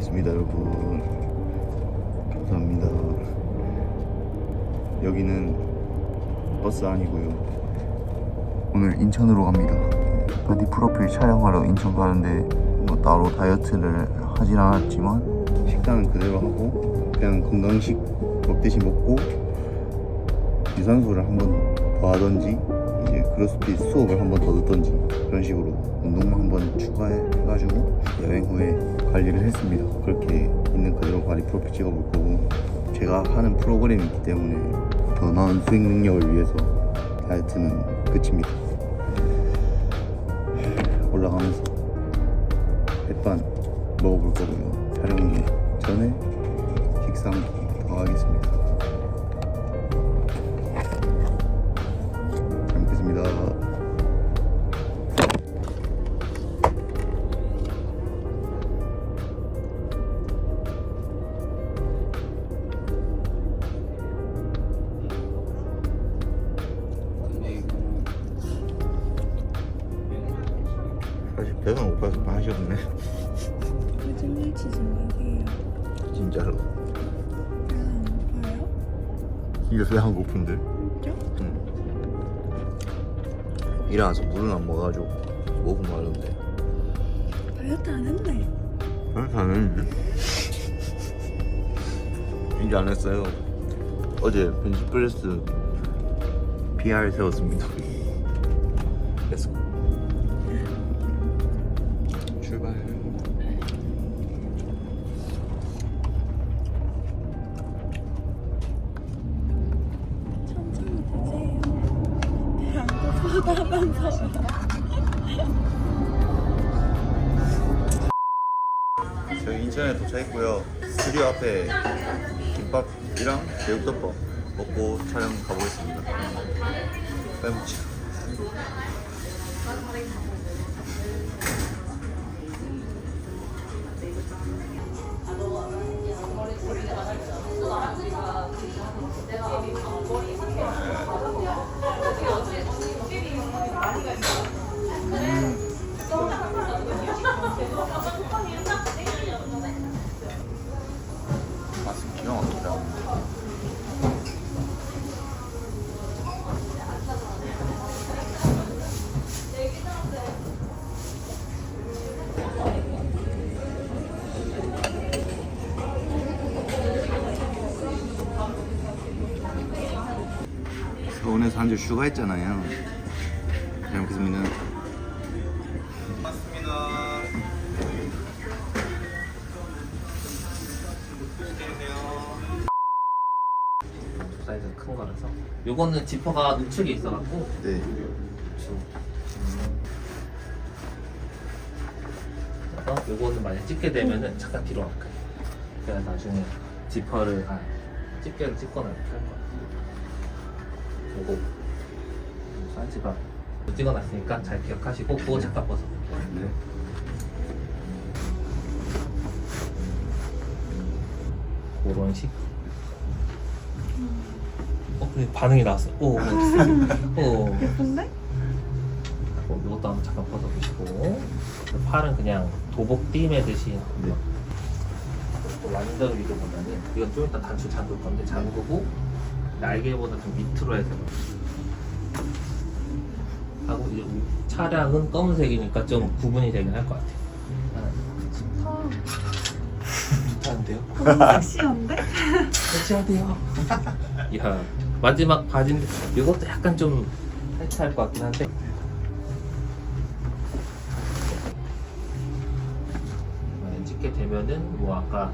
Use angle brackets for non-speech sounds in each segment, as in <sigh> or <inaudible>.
고맙습니다 여러분. 감사합니다. 여기는 버스 아니고요. 오늘 인천으로 갑니다. 바디 프로필 촬영하러 인천 가는데 뭐 따로 다이어트를 하진 않았지만 식단은 그대로 하고 그냥 건강식 먹듯이 먹고 유산소를 한 번 더 하던지 이제 크로스핏 수업을 한 번 더 듣던지 관리를 했습니다. 그렇게 있는 그대로 바디 프로필 찍어볼 거고 제가 하는 프로그램이 있기 때문에 더 나은 수익 능력을 위해서 다이어트는 끝입니다. 올라가면서 햇반 먹어볼 거고요. 촬영 전에 식사 진짜? 응. 일어나서 물은 안 먹어가지고 목은 마른데. 다이어트 안 했네. 다이어트 안 했는데? 이제 안 했어요. 어제 벤치프레스 PR 세웠습니다. <laughs> 렛츠고 고파하면서. 저희 인천에 도착했고요. 스튜디오 앞에 김밥이랑 제육덮밥 먹고 촬영 가보겠습니다. 빼먹지 서울에서 한 주 휴가했잖아요. 잘 먹겠습니다. 맞습니다. 사이즈 큰 거라서. 요거는 지퍼가 우측에 있어갖고. 네. 우측 그래서 요거는 만약 찍게 되면은 잠깐 뒤로 갈까요. 그래야 나중에 지퍼를 아, 집게를 찍거나 이렇게 할 거야 요거 사이즈가 찍어놨으니까 잘 기억하시고 그거 잠깐 벗어볼게요 네. 그런 식. 어, 근데 반응이 나왔어. 오, 오, 오. 예쁜데? 어, 이것도 한번 잠깐 벗어보시고. 팔은 그냥 도복 띠 매듯이. 네. 또 완전 위로보다는 이건 좀 이따 단추 잠글 건데 잠그고 날개보다 좀 밑으로 해서 하고 이제 차량은 검은색이니까 좀 구분이 되긴 할 것 같아요. 좋다. 좋다는데요? <laughs> 너무 섹시한데? 섹시하대요. <laughs> 이야 마지막 바지인데 이것도 약간 좀 타이트할 것 같긴 한데. 찍게 되면은 뭐 아까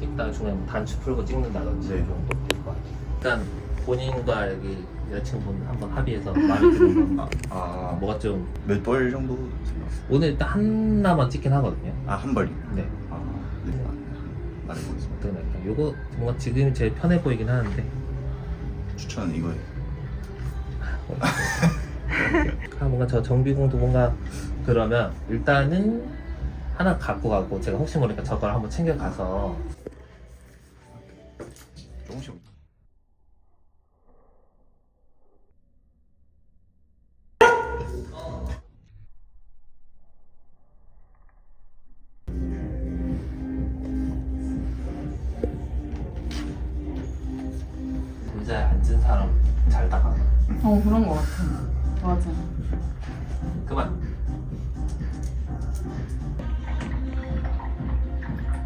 찍다가 중간에 뭐 단추 풀고 찍는다든지 네. 이 정도 될 것 같아요. 일단 본인과 여기 여자친구분 한번 합의해서 마음에 드는 거 아, 뭐가 좀 몇 벌 정도 생각? 오늘 일단 하나만 찍긴 하거든요. 아, 한 벌이? 네. 아, 네. 말해보겠습니다. 어떻게 할까요? 요거 뭔가 지금이 제일 편해 보이긴 하는데 추천은 이거예요. <laughs> 아, 뭔가 저 정비공도 뭔가 그러면 일단은 하나 갖고 가고 제가 혹시 모르니까 저걸 한번 챙겨가서 앉은 사람 잘 나가. 어 그런 거 같아. 맞아. 그만.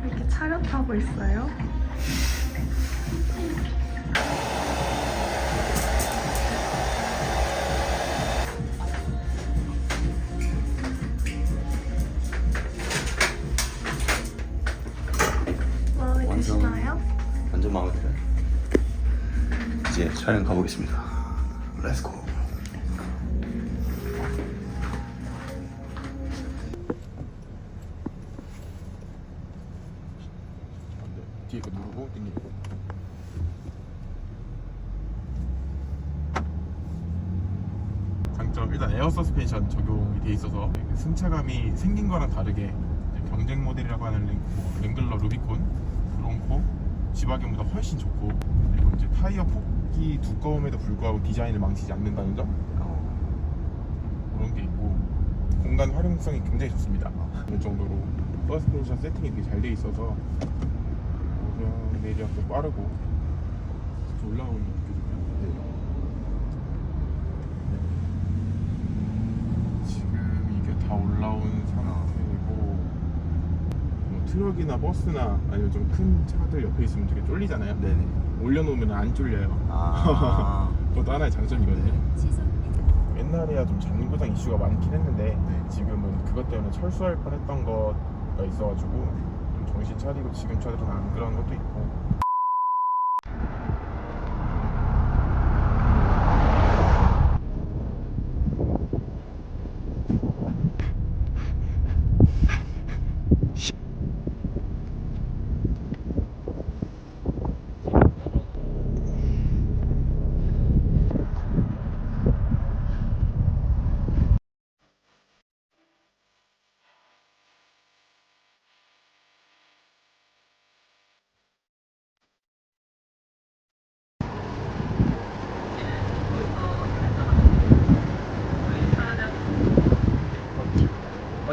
이렇게 차렷 하고 있어요? 마음에 완전- 드시나요? 완전 마음에 들어요. 이제 촬영 가보겠습니다. 렛츠고. 장점 일단 에어 서스펜션 적용이 돼 있어서 그 승차감이 생긴 거랑 다르게 경쟁 모델이라고 하는 랭, 뭐 랭글러 루비콘 브론코 지바겐보다 훨씬 좋고 그리고 이제 타이어 폭 이 두꺼움에도 불구하고 디자인을 망치지 않는다는 점 그런 게 있고 공간 활용성이 굉장히 좋습니다 어느 정도로 서스펜션 세팅이 되게 잘 돼 있어서 오르막 내리막도 빠르고 올라오는 게 느껴져요. 지금 이게 다 올라온 상태고 뭐 트럭이나 버스나 아니면 좀 큰 차들 옆에 있으면 되게 쫄리잖아요. 네네. 올려놓으면 안 쫄려요. 아. <laughs> 그것도 하나의 장점이거든요. 옛날에야 좀 잔고장 이슈가 많긴 했는데 지금은 그것 때문에 철수할 뻔했던 거가 있어가지고 좀 정신 차리고 지금 차들은 안 그런 것도 있고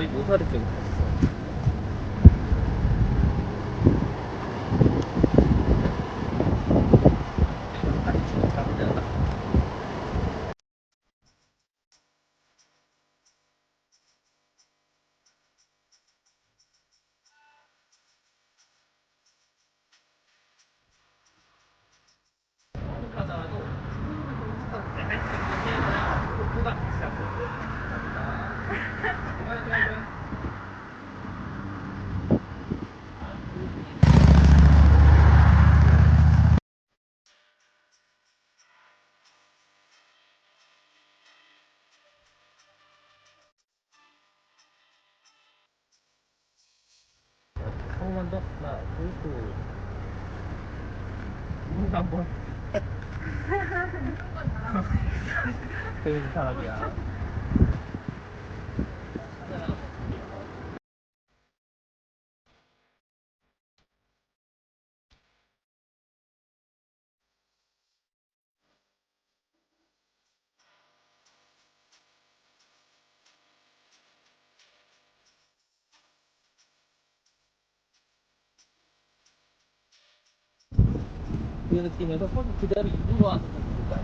거의 모서리 쪽에 갔어. 한 번만 더. 하나, 둘, 셋. 한 번. 재밌는 사람이야. 그 느낌에서 손 그대로 입으로 와서 그러니까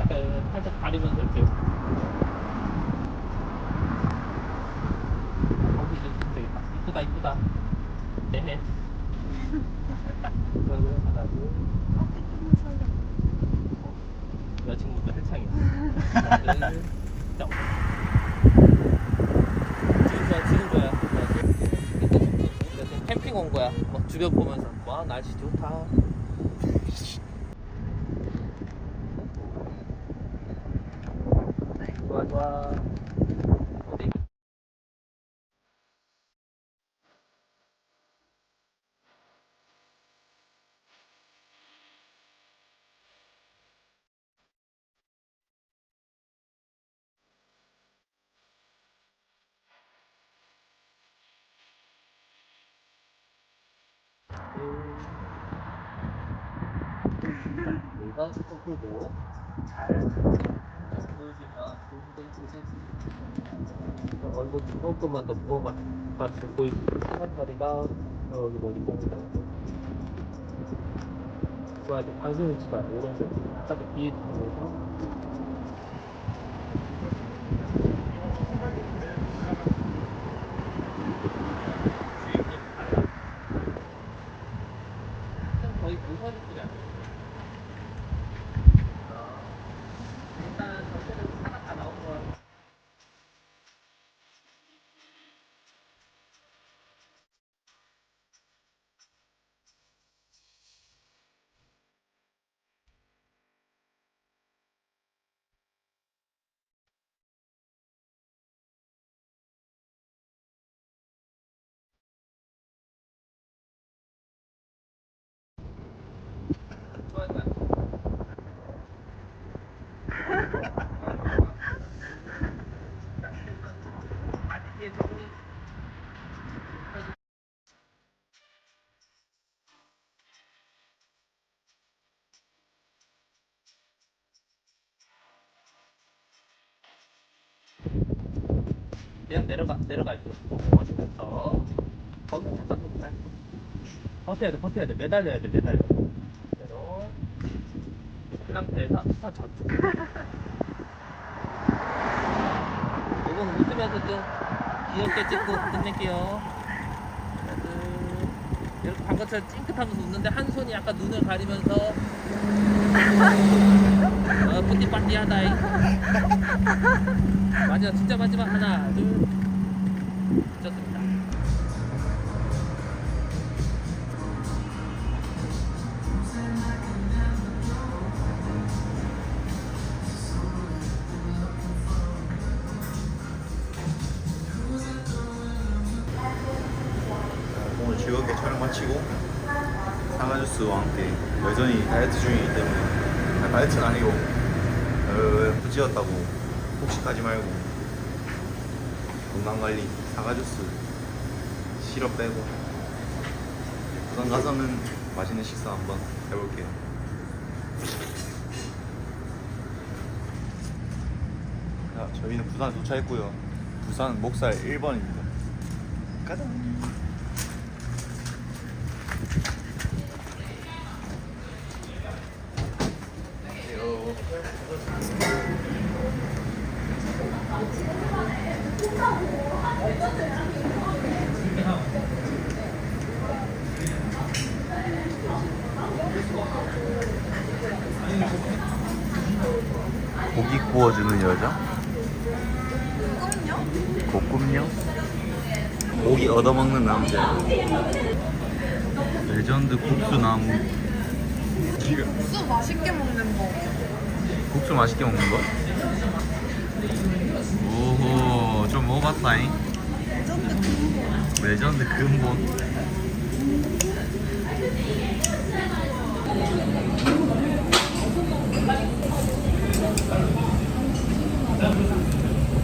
약간 살짝 가리면서 이렇게. 거기 좀 되겠다 이쁘다 이쁘다. 네네 그러고 하나 둘 여자친구도 헬창이야. 캠핑 온 거야. 막 주변 보면서 와 날씨 좋다 내가 거꾸로 잘 얼굴 조금만 더 부어봐 봤을 보이지 사람다리가 여기 머리 좋아야 돼. 방송을 돼. 오른쪽. 딱 뒤에 보면서. 거의 무선이지 않아요? 일단 전체는 차가 다 나온 거 같아요. 좋아할 거야. 아니, 얘 너무 그냥 내려가 내려갈게. 어. 거기 잠깐 놓고 버텨야 돼, 버텨야 돼, 매달려야 돼, 매달려. 그대로. 그 상태에서 다 젖죠. <laughs> 이건 웃으면서 좀 귀엽게 찍고 끝낼게요. 이렇게 방금처럼 찡긋하면서 웃는데 한 손이 약간 눈을 가리면서 <laughs> 어, 뿌띠빠띠하다이 <laughs> 마지막 진짜 마지막 하나 둘. 좋습니다. 오늘 즐겁게 촬영 마치고 상하주스와 함께 여전히 다이어트 중이기 때문에 아, 다이어트는 아니고 어, 부지었다고 폭식하지 말고 건강관리 상하주스 시럽 빼고 부산 가서는 맛있는 식사 한번 해볼게요. 자 저희는 부산 도착했고요. 부산 목살 1번입니다. 가자 고기 구워주는 여자? 볶음요? 고기 얻어먹는 남자 레전드 국수 나무 국수 맛있게 먹는 거. 국수 맛있게 먹는 거? 오호 좀 먹어봤다잉 레전드 근본. 레전드 근본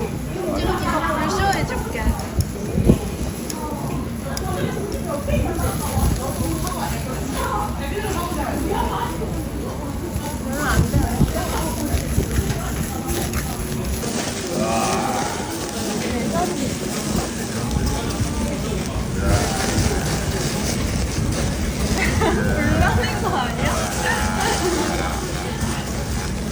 불쇼해줄게. 별로 안